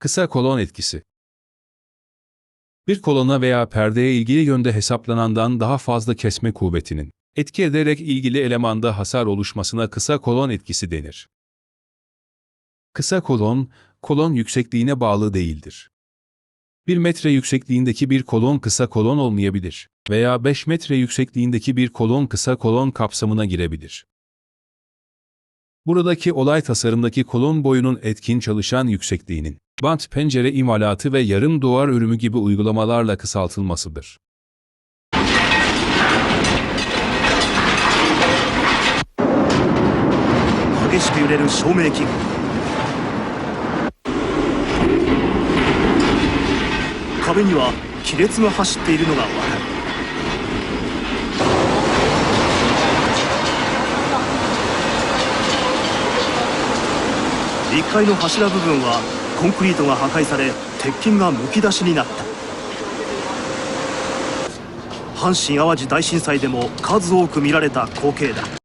Kısa kolon etkisi. Bir kolona veya perdeye ilgili yönde hesaplanandan daha fazla kesme kuvvetinin etki ederek ilgili elemanda hasar oluşmasına kısa kolon etkisi denir. Kısa kolon, kolon yüksekliğine bağlı değildir. 1 metre yüksekliğindeki bir kolon kısa kolon olmayabilir veya 5 metre yüksekliğindeki bir kolon kısa kolon kapsamına girebilir. Buradaki olay tasarımdaki kolon boyunun etkin çalışan yüksekliğinin, bant pencere imalatı ve yarım duvar örümü gibi uygulamalarla kısaltılmasıdır. 激しく揺れる照明器具壁には亀裂が走っているのがわかる1階の柱部分は コンクリートが破壊され鉄筋がむき出しになった。阪神・淡路大震災でも数多く見られた光景だ。